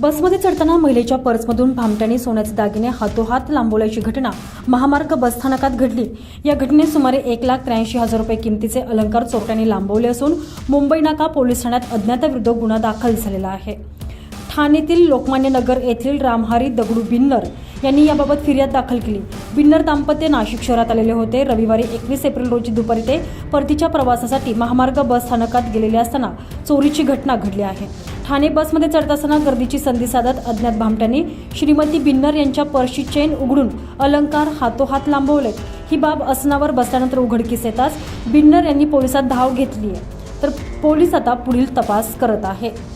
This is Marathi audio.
बसमध्ये चढताना महिलेच्या पर्समधून भामट्याने सोन्याचे दागिने हातोहात लांबवल्याची घटना महामार्ग बसस्थानकात घडली. या घटनेत सुमारे एक लाख त्र्याऐंशी हजार रुपये किमतीचे अलंकार चोरट्यांनी लांबवले असून मुंबई नाका पोलीस ठाण्यात अज्ञाताविरुद्ध गुन्हा दाखल झालेला आहे. ठाणेतील लोकमान्य नगर येथील रामहारी दगडू बिन्नर यांनी याबाबत फिर्याद दाखल केली. बिन्नर दाम्पत्य नाशिक शहरात आलेले होते. रविवारी एकवीस एप्रिल रोजी दुपारी ते परतीच्या प्रवासासाठी महामार्ग बस स्थानकात गेलेले असताना चोरीची घटना घडली आहे. ठाणे बसमध्ये चढत असताना गर्दीची संधी साधत अज्ञात भामट्यांनी श्रीमती बिन्नर यांच्या पर्सची चेन उघडून अलंकार हातोहात लांबवले ही बाब असनावर बसल्यानंतर उघडकीस येताच बिन्नर यांनी पोलिसात धाव घेतली आहे तर पोलीस आता पुढील तपास करत आहे.